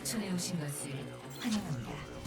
이촌에 오신 것을 환영합니다.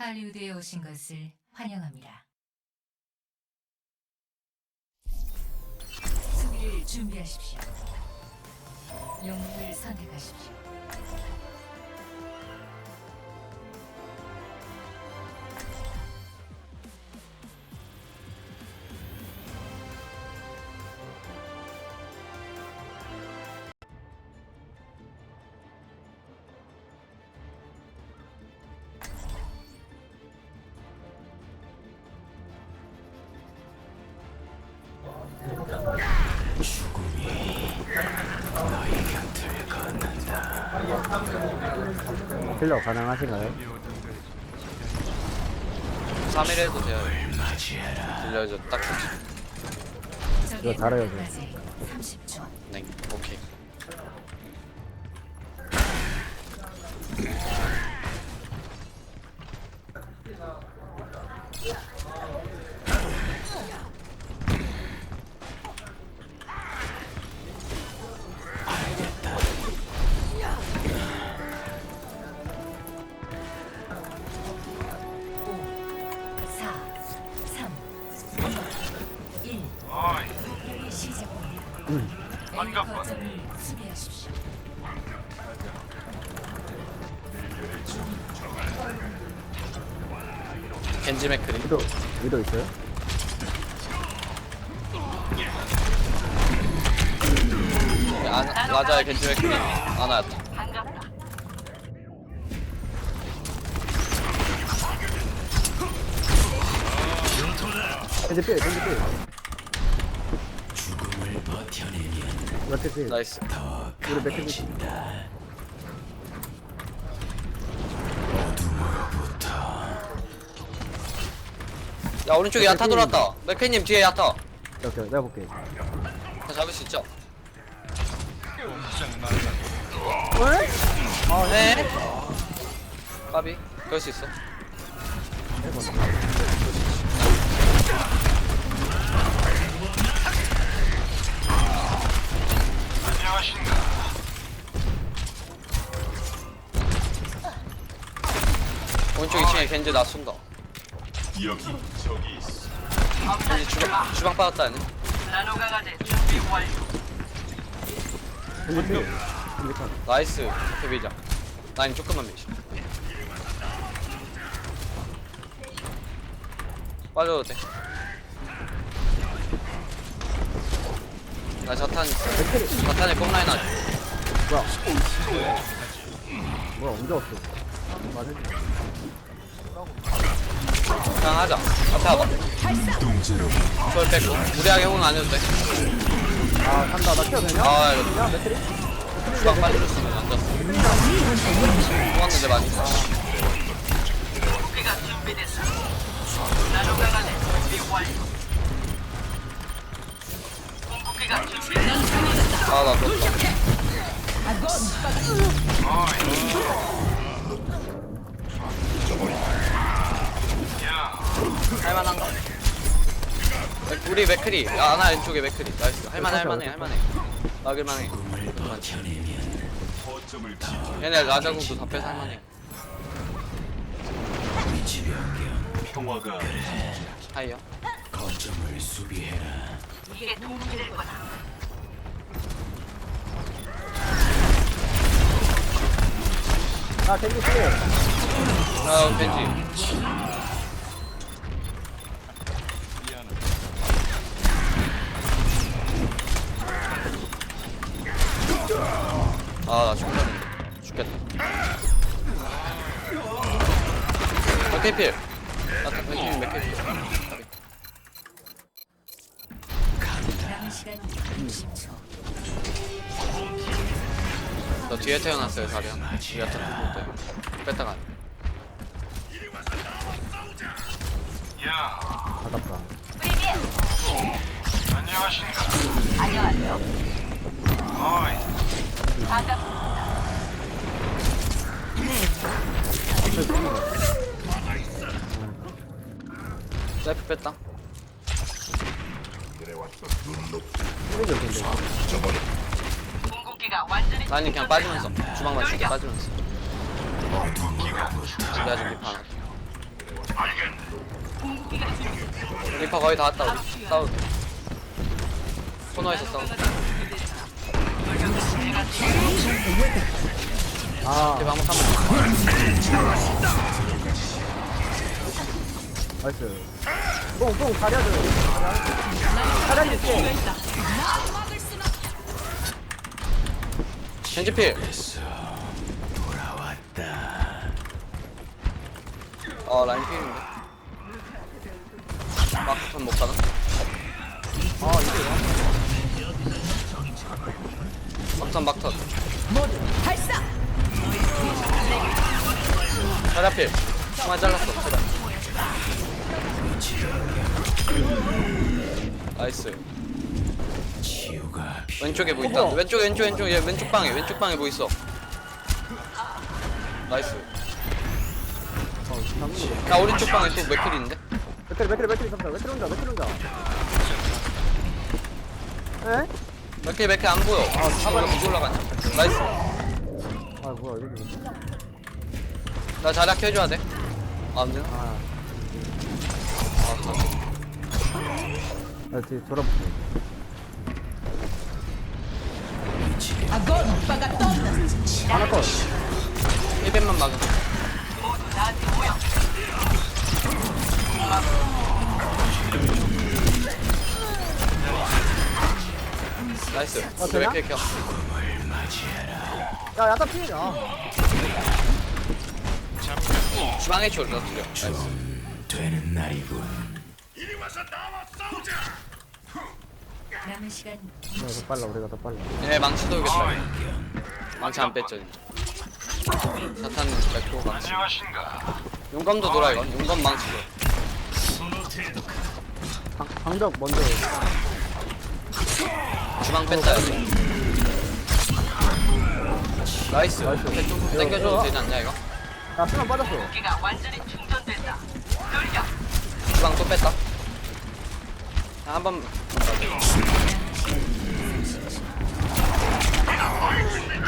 할리우드에 오신 것을 환영합니다. 수비를 준비하십시오. 영웅을 선택하십시오. 힐러 가능하신가요? 3일 해도 돼요. 들려줘 딱 좋지. 이거 잘해요, 30초. 네, 오케이. 겐지 맥크리. 위도 위도 있어요? 아, 라자의 겐지 맥크리. 아나였다. 겐지 필 겐지 필 몇개 필 나이스. 우리 필 야 오른쪽에 야타 돌았다. 맥크님 뒤에 야타. 오케이 내가 볼게 다 잡을 수 있죠? 아 네. 까비. 그럴 수 있어. 오른쪽 2층에 겐지 나 쏜다. 여기 저기 있어. 겐지 주방, 주방 빠졌다. 겐지 필 겐지 컷 나이스. 데뷔장. 라인 조금만 밀시. 빠져도 돼. 나 자탄. 자탄에 꽁라인 하지. 뭐야 뭐야 언제 왔어 맞아 그냥 하자. 앞에 와봐. 저를 뺐고. 무리하게 홍은 안 해도 돼. 아 간다 나 키워 되냐? 아, 이거 야 매트리? 주방 빨리 줬으면 안 졌어. 좋았는데 많이. 아, 나 졌다. 할만한가? 맥- 우리 맥크리. 아, 나 왼쪽에 맥크리. 나이스. 할만해 할만해 할만해. 막을만해. 얘네 라자궁도 다 빼서 할만해. 평화가 하이요. 아 겐지. 필아 벤지 맥필 남은 시간 60초. 너 뒤에 태어났어요 자리야. 뒤에 태어났을 때 뺐다가. 아깝다. 셀프 뺐다. 아니 그냥 빠지면서 주방만 쉽게 빠지면서. 내가 지금 리파 하나 리파 거의 다 왔다 우리. 싸우게 코너에서 싸우게 아, 대박 한번 나이스. 뽕, 뽕, 가려줘. 가려줘. 있게. 젠지필 어 라인 필인데 막턴 못 가나? 아, 이게 막턴 막턴 자리필 정말 잘랐어 제발 나이스 치유가 왼쪽에 뭐 있다 왼쪽 왼쪽 왼쪽 얘 왼쪽 방에 왼쪽 방에 뭐 있어 나이스 야 오른쪽 방에 또 맥클 있는데 맥크리, 맥크리 잡자. 맥크리 혼자, 맥크리 혼자. 에? 맥클 맥클 안 보여 아 사발 이제 올라가냐 나이스 아, 뭐야, 여기. 나 자리야 켜줘야 돼. 아, 안 되나? 아, 아, 나 뒤에 돌아보고. 하나 컷. 1벤만 막으면. 나이스. 어, 되나? 왜 이렇게 켜? 야, 야타 피해. 아, 주방에 줄 넣어드려. 나이스. 되는 날이군. 남은 시간 더 빨라, 우리가 더 빨라. 얘 망치 돌겠다. 망치 안 뺐죠. 사탄 뺐고 망치. 용감도 돌아 이거. 용감 망치. 방, 방벽 먼저. 주방 뺐다 여기. 나이스. 나이스. 땡겨줘도 되지 않냐 이거? 야, 수면 빠졌어. 주방 또 뺐다. 아, 한 번.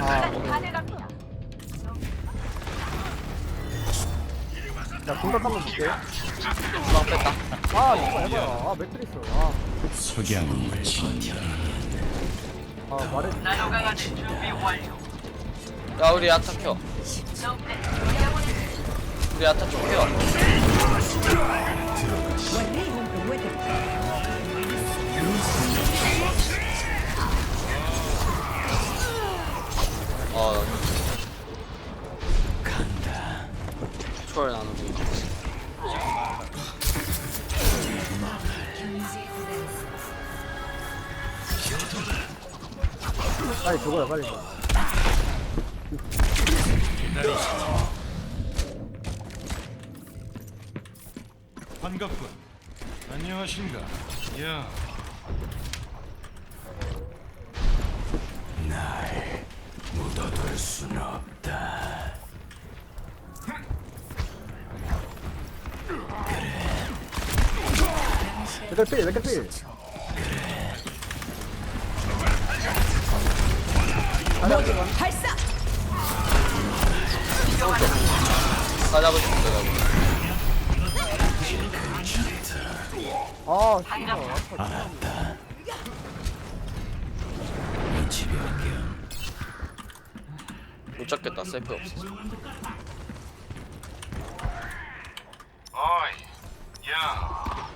아, 오케이. 야, 공격 한번 볼게. 주방 뺐다. 아, 이거 해봐요. 아, 있어. 아, 석양을 버텨. 아 말해. 야 우리 야타 켜 우리 야타 좀 켜. 어 간다. 초월 도달했습니다. 빨리 죽어요, 빨리. 반갑군. 안녕하신가? 야, 날 묻어둘 순 없다. 맥크리, 맥크리. 다 잡을 수 있어 나 아, 진짜. 알았다. 못 잡겠다. 셀프 없어. 어이, 야,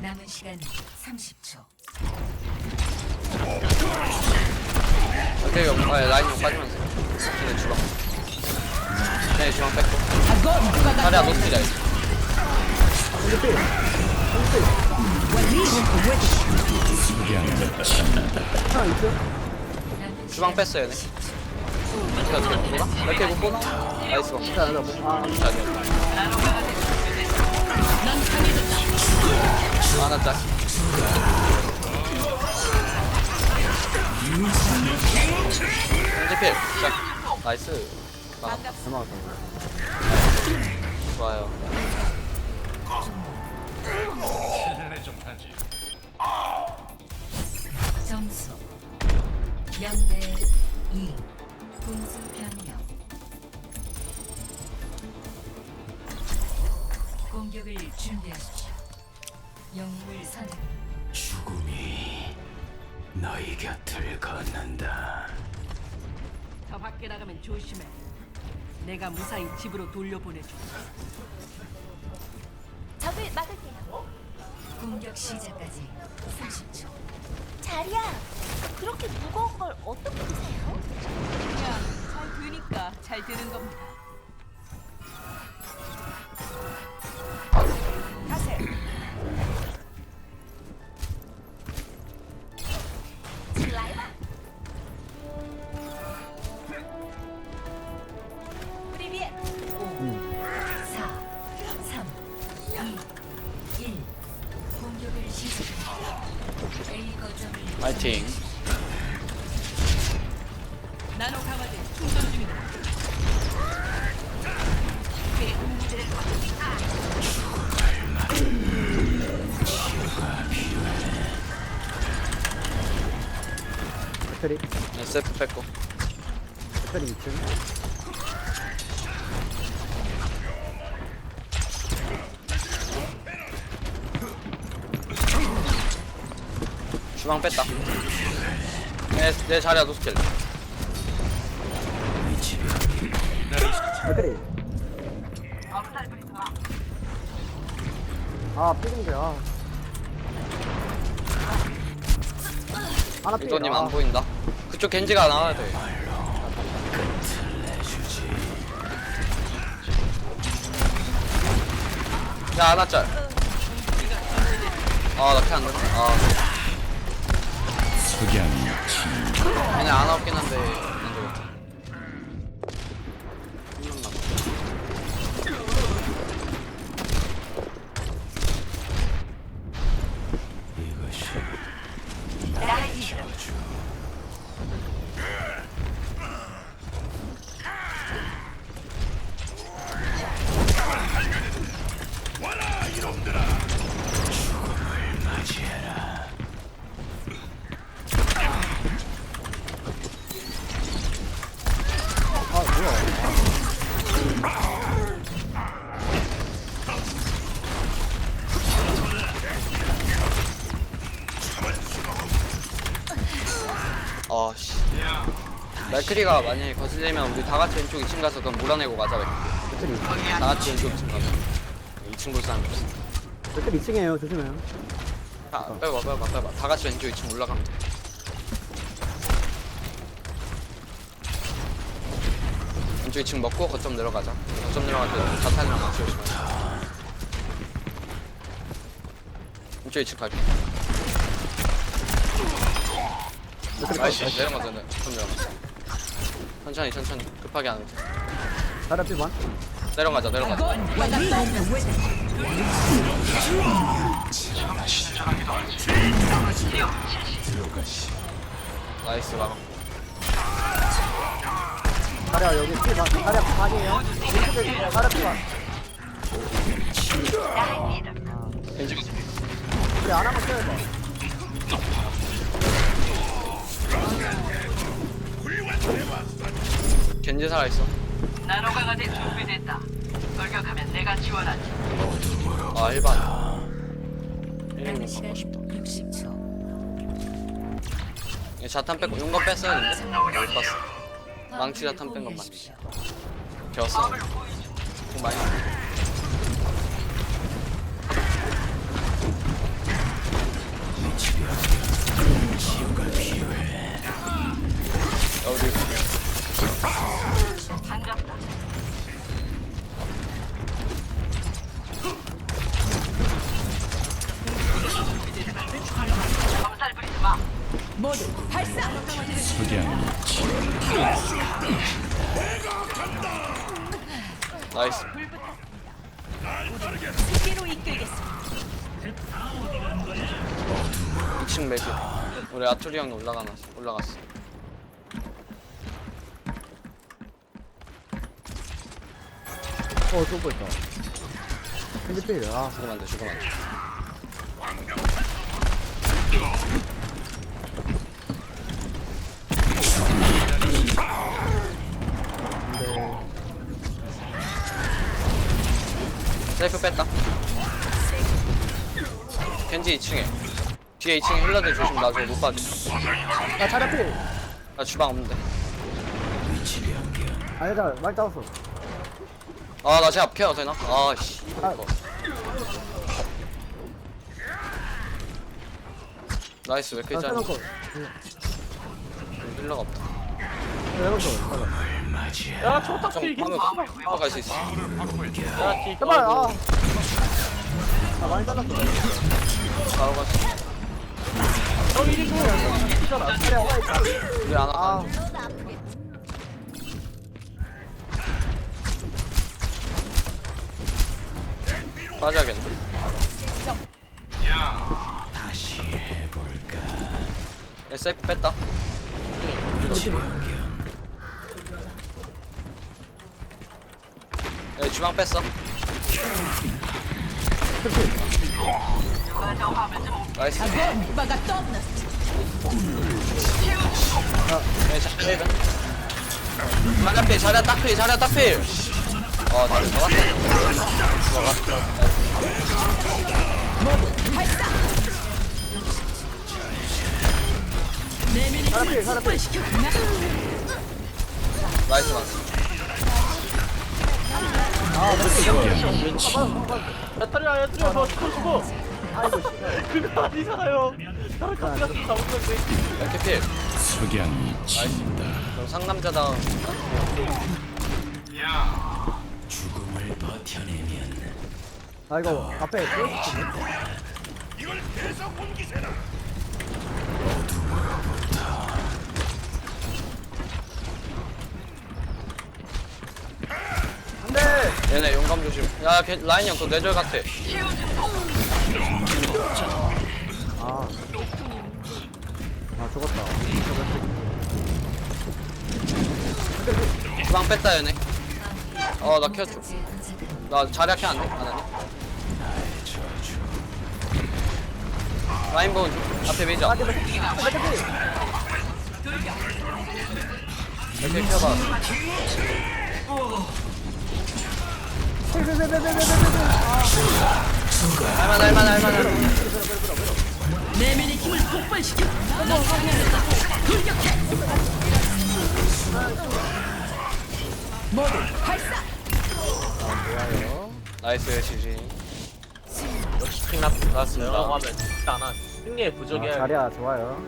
남은 시간 30초. 오케이 형 아, 라인 좀 빠지면서. 네 주방. 네 주방 뺐고. 자리야 노스피자 이제. 주방 뺐어요 얘네 어떻게 어떻게 보나? 이렇게 못 보나? 나이스 방 자, 나 뭐, 아, 하나 짤 현재필 짤 나이스 아, 잘 막았다. 좋아요. 점수 0대 2 분수 변경 공격을 준비하십시오 영웅을 선택 죽음이 너희 곁을 걷는다. 더 밖에 나가면 조심해. 내가 무사히 집으로 돌려보내줘. 적을 막을게요. 공격 시작까지 30초 자리야, 그렇게 무거운 걸 어떻게 드세요? 그냥 잘 드니까 잘 되는 겁니다. SF 뺐고 배터리 2층. 주방 뺐다 내, 내 자리야 노스킬 배터리. 아, 삐진데, 아. 하나 삐. 윈도님 아, 안 보인다 그쪽 겐지가 나와야 돼 야, 하나 짤. 아, 나캐안 된다. 아, 걔네 안 나오긴 한데, 안 되겠다. 한명 남았다. 이것이 아, 뭐야. 아, 씨. 말크리가 만약에 거슬리면 우리 다 같이 왼쪽 2층 가서 그럼 몰아내고 가자. 다 같이 왼쪽 2층 가자. 2층 볼 사람 없어. 배터리 2층이에요, 조심해요. 아, 빼봐, 빼봐, 빼봐. 다 같이 왼쪽 2층 올라가면 돼. 왼쪽 2층 먹고 거점 내려가자. 거점 내려갈 때 자탄이랑 같이 오시면 돼. 왼쪽 2층 갈게. 나이스, 내려가자. 거점 내려가자. 천천히, 천천히. 급하게 안 해. 자리 삐반. 내려가자, 내려가자. 나이스, 막아. 자리야, 여기 삐반. 자리야, 반이에요. 왼쪽에 자리야, 삐반. 겐지 우리 안 하면 써야 돼. 겐지 살아있어. 나노 강화제 준비됐다. 돌격하면 내가 지원하지. 아, 1반. 남은 1인 시간 갖고 싶다. 60초 얘 자탄 뺐고 용건 뺐어야 못 봤어 망치 자탄 뺀 것만 공유하십시오. 배웠어 공 많이 나왔네. 야, 우리 아토리 형이 올라가놨어 올라갔어. 어 쏘고 있다. 핸드필 아. 죽으면 안돼 죽으면 안돼 세이프 뺐다. 겐지 2층에 뒤에 2층에 힐러들 조심 나줘 못 빠져 아 차려필. 나 주방 없는데. 아니다 말 잡았어. 아나 제앞 케어 되나? 아씨. 아. 이거 나이스 왜 이렇게 아 짜리 세놓고. 힐러가 없다. 세놓고. 야 초탁 좀필 하면 가갈수 있어. 야 뒤. 제발 아. 아 많이 잘랐어. 바로 갈수 있어 형 1인 거야. 피잖아. 차려 와 있다 우리 안아 와. 빠져야겠네 다시 해볼까? SF 뺐다 야, 주방 뺐어 나이스 네, 잘 해봐. 자리야 필, 자리야 딱 필, 자리야 딱 필. 어, 다리 잡았어. 차려필 차려필 나이스, 나이스. 야 타리야 야 타리야 너 죽어 죽어. 아이고 씨 그거 아니잖아요. 나랑 같이 가서 잡은 건데. 이렇게 필. 석양이 진다. 그럼 상남자다운. 죽음을 버텨내면 아이고 앞에 안돼 얘네 용감 조심. 야, 걔, 라인 형, 그거 뇌절 같아. 아. 죽었다 주방 뺐다, 얘네. 어, 나 켜줘. 나 자리야 켜안 돼? 안 하니? 라인 본 앞에 메이저. 이렇게 켜봐. 할만 할만 할만 할만. 내면의 힘을 폭발시켜. 나이스 지지. 역시 킹납 나왔어요. 하면 일단은 승리의 아, 부족이야. 자리야 좋아요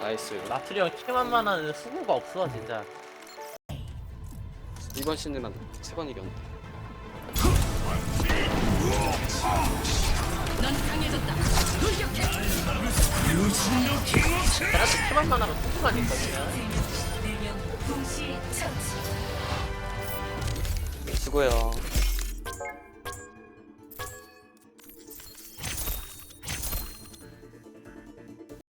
나이스. 나트리 형 킹만만한 수구가 없어 진짜. 이번 시즌만 세 번 이겼네. 넌 수구만 있거든요. 네명 동시 처치. 수고해요.